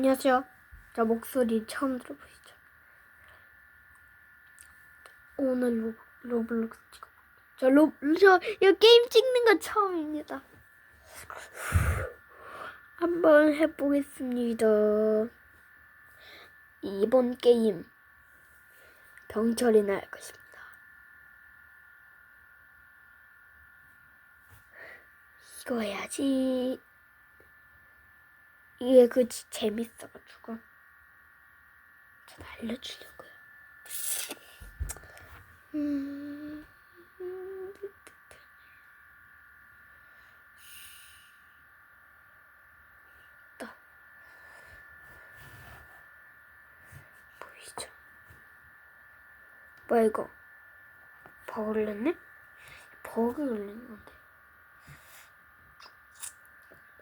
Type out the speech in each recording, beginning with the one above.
안녕하세요. 저 목소리 처음 들어보시죠? 오늘 로, 로블록스 찍어. 저 로, 저 이거 게임 찍는 거 처음입니다. 한번 해보겠습니다. 이번 게임 병철이나 할 것입니다. 이거 해야지. 이게 그 지- 재밌어가지고 전 알려주려고요. 음, 또. 보이죠? 뭐야 이거? 버그 걸렸네? 버그 걸린 건데.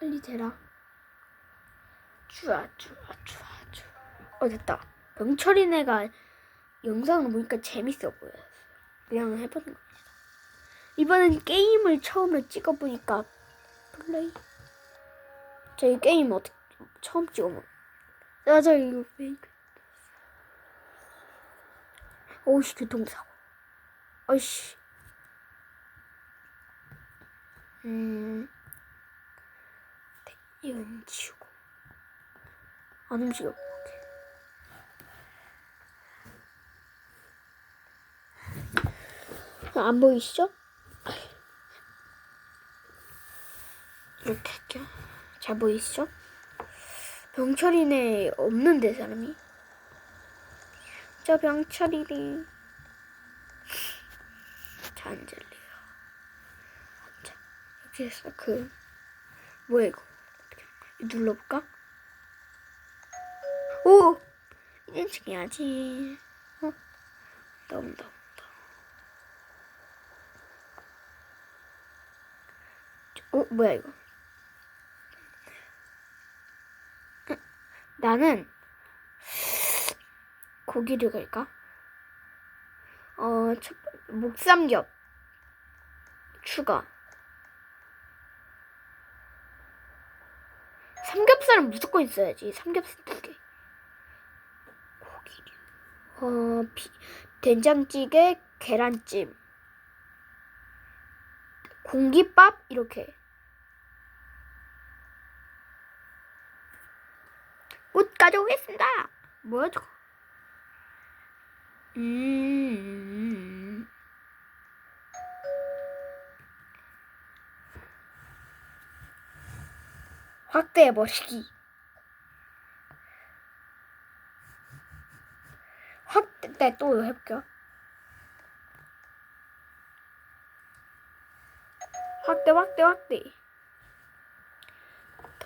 빨리 대라. 쭈아 쭈아 쭈아 쭈아 어 됐다. 병철이네가 영상을 보니까 재밌어 보였어요 그냥 해보는 겁니다 이번엔 게임을 처음에 찍어보니까 플레이? 저이 게임 어떻게 처음 찍어보 맞아 이거 페이크. 오우씨 교통사고. 어이씨. 음. 네, 이건 지우고 안 움직여. 안 보이시죠? 이렇게 할게요. 잘 보이시죠? 병철이네 없는데 사람이. 저 병철이리. 자 앉을래요. 앉아. 이렇게 해서 그 뭐야 이거? 눌러볼까? 이제 중요하지. 어? 나온다, 온다. 어, 뭐야, 이거? 응, 나는 고기를 갈까? 어, 첫, 번- 목삼겹 추가. 삼겹살은 무조건 있어야지. 삼겹살 두 개. 고기류. 어, 비, 된장찌개, 계란찜, 공깃밥 이렇게. 옷 가져오겠습니다. 뭐야 저거? 음. 확대해 버리기. 확대 또 해볼게요. 확대 확대 확대.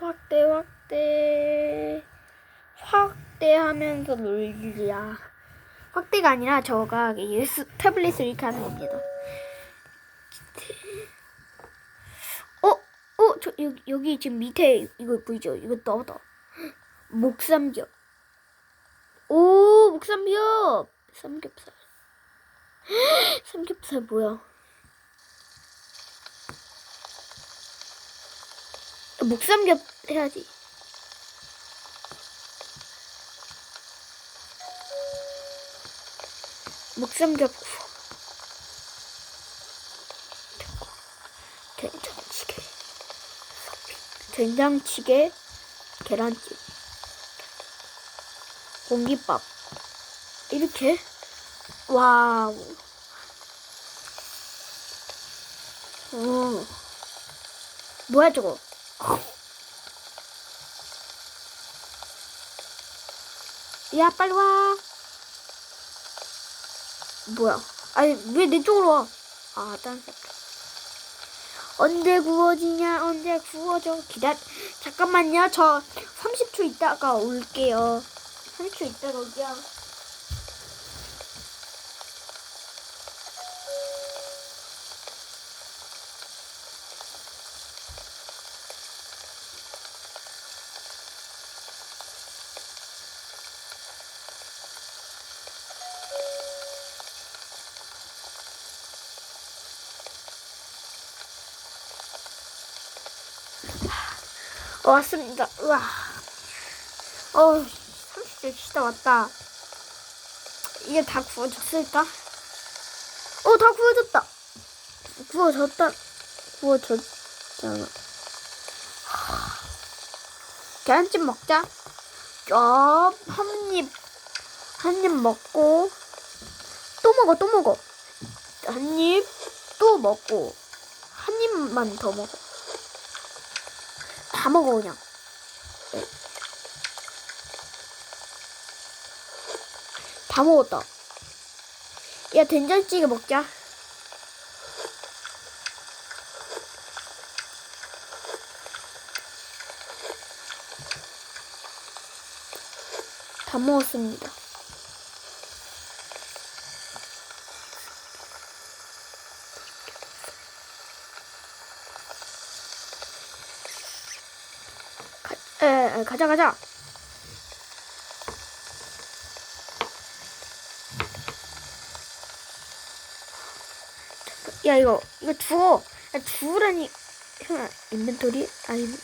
확대 확대 확대하면서 놀기야. 확대가 아니라 저가 예스 태블릿을 이렇게 하는 겁니다. 어? 어? 저 여기, 여기 지금 밑에 이거 보이죠? 이거 넣어다. 목삼겹. 오, 목삼겹. 삼겹살. 삼겹살 뭐야? 목삼겹 해야지. 목삼겹 구워. 된장찌개. 된장찌개, 계란찜, 공깃밥. 이렇게 와우. 어. 뭐야 저거? 야 빨리 와. 뭐야? 아니 왜 내 쪽으로 와? 아딴 새. 언제 구워지냐? 언제 구워져? 기다. 잠깐만요. 저 30초 있다가 올게요. 상추 있다 거기야. 아, 왔습니다. 우와. 어우. 초 쉬다 왔다. 이게 다 구워졌을까? 어, 다 구워졌다. 구워졌다. 구워졌잖아. 하, 계란찜 먹자. 쩝, 한 입, 한 입 먹고, 또 먹어, 또 먹어. 한 입, 또 먹고, 한 입만 더 먹어. 다 먹어, 그냥. 다 먹었다. 야, 된장찌개 먹자. 다 먹었습니다. 가자, 가자. 야 이거 이거 주워. 야 주우라니. 형아 인벤토리? 아니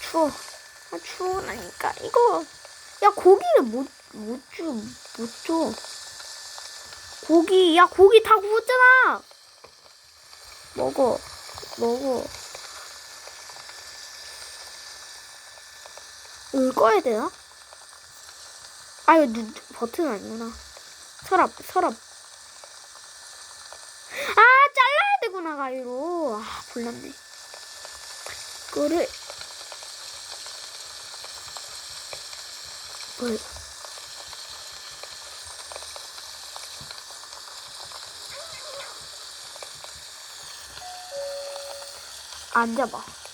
주워. 아 주우라니까. 이거. 야 고기를 못못줘못줘. 고기 야 고기 다 구웠잖아. 먹어 먹어. 이거 꺼야 되나? 아 이거 누, 버튼 아니구나. 서랍 서랍 아 되구나 가위로. 아 몰랐네. 이거를 뭘? 앉아봐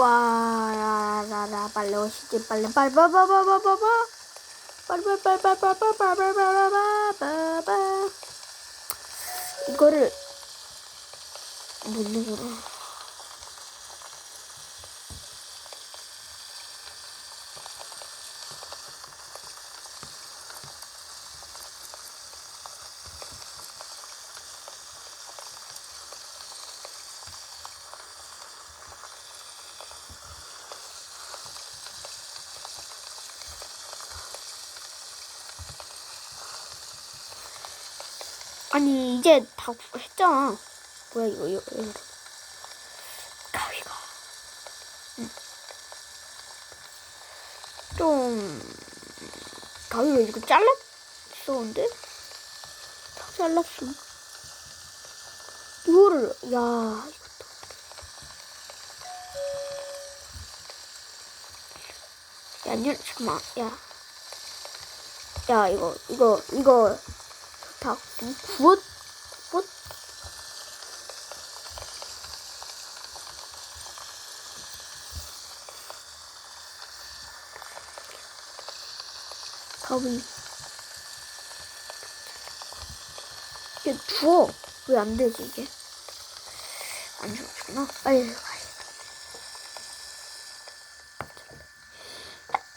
와, 라라라, 빨리 오시지, 빨리, 빨리, 빠바바바바바바, 빨리, 빨리, 빨리, 빨리, 빨리, 빨리, 빨리, 빨리, 빨리, 빨리, 빨리. 이거를 못 누구나. 아니 이제 다 구- 했잖아. 뭐야 이거 이거 이거. 가위가. 응. 좀 가위로 이거 잘랐었는데 다 잘랐어. 이거를 야 이것도 야 잠깐만 야. 야 이거 이거 이거 다 구웠 구웠 가위 이게 주워 왜 안 되지 이게? 안 주워주구나. 빨리 가야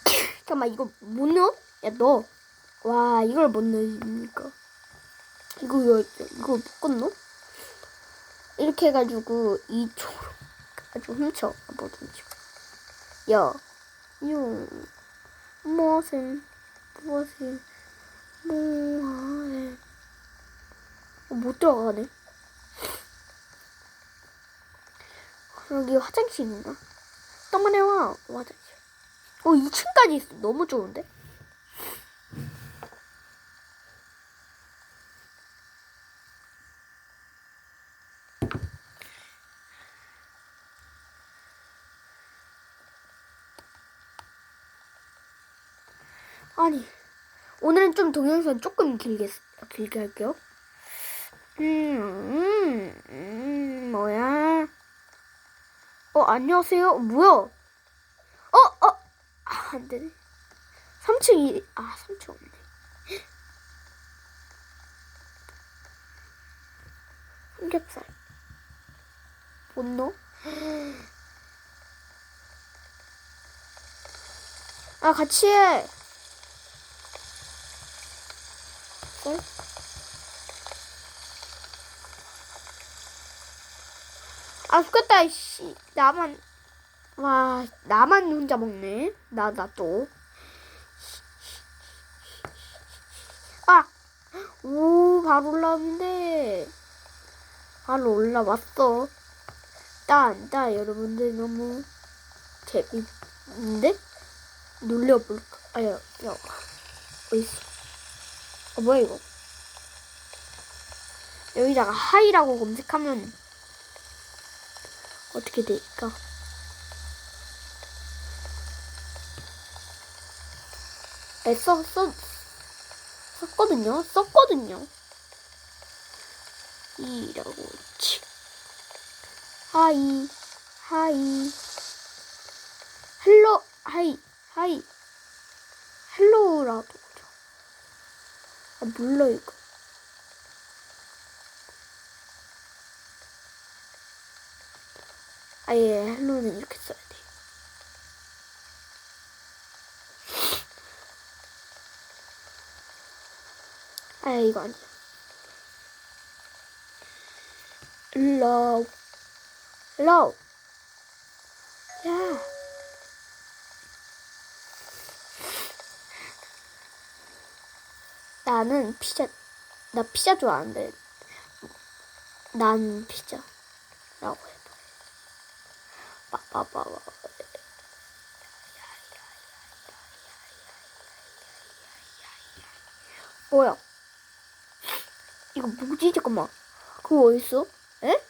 잠깐만 이거 못 넣어? 야 넣어. 와 이걸 못 넣으니까 이거 이거 이거 묶었노? 이렇게 해가지고 이쪽으로 아주 훔쳐 뭐든지 야 용, 무엇을 무엇을 뭐하래 어, 못 들어가네 여기 화장실인가? 떡만 해와 화장실 어 2층까지 있어 너무 좋은데? 아니 오늘은 좀 동영상 조금 길게 쓰- 길게 할게요. 음, 음, 음 뭐야? 어 안녕하세요. 뭐야? 어 어. 아, 안 되네. 3층이 아 3층 없네. 삼겹살. 본노? 아 같이 해. 쌀? 아 죽겠다 씨. 나만 와 나만 혼자 먹네. 나 나 또. 아! 오 바로 올라왔는데. 바로 올라왔어. 딴따 여러분들 너무 재밌는데? 놀려볼까? 아야 야 어딨어 어 뭐야 이거 여기다가 하이라고 검색하면 어떻게 될까? 에, 써, 써, 썼거든요? 썼거든요? 이라고, 치. 하이, 하이. 헬로, 하이, 하이. 헬로라도. 아, 몰라, 이거. 아예 헬로는 이렇게 써야 돼. 아 이거 아니야. love. 야. 나는 피자, 나 피자 좋아하는데, 난 피자라고 해봐. 빠빠빠빠. 뭐야? 이거 뭐지? 잠깐만. 그거 어딨어? 에?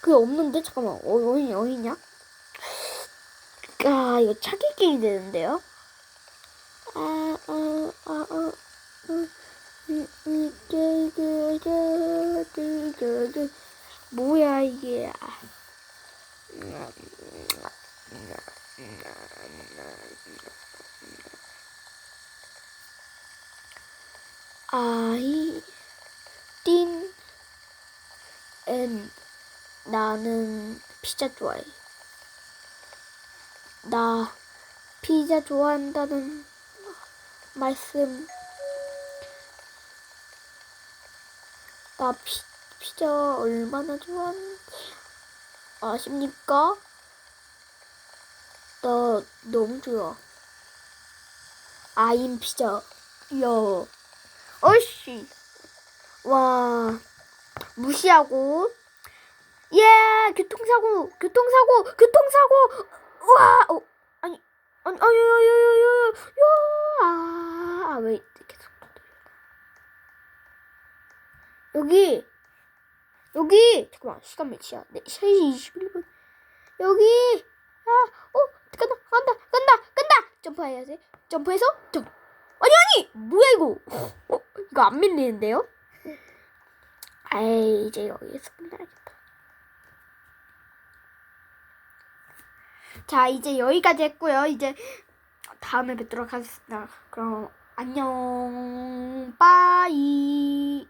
그게 없는데? 잠깐만. 어, 어디냐? 어디냐? 아, 이거 찾기 게임이 되는데요? 아, 아, 아, 아. 뭐야, 이게. 아. 아이 띵 엔, 나는 피자 좋아해. 나 피자 좋아한다는 말씀. 나 피, 피자 얼마나 좋아하는지 아십니까? 나 너무 좋아. 아임 피자. 야. 어씨. 와. 무시하고. 예! 교통사고! 교통사고! 교통사고! 와! 어, 아니, 아니, 아니, 아니, 아니, 야! 아, 아, 왜 들려? 여기! 여기! 잠깐만, 시간 몇이야? 네, 3시 21분. 여기! 아, 어, 간다, 간다, 간다, 간다! 점프해야 돼. 점프해서, 점. 아니, 아니! 뭐야, 이거? 어, 이거 안 밀리는데요? 아이, 이제 여기서 끝나야겠다. 자, 이제 여기까지 했고요. 이제 다음에 뵙도록 하겠습니다. 그럼, 안녕, 빠이.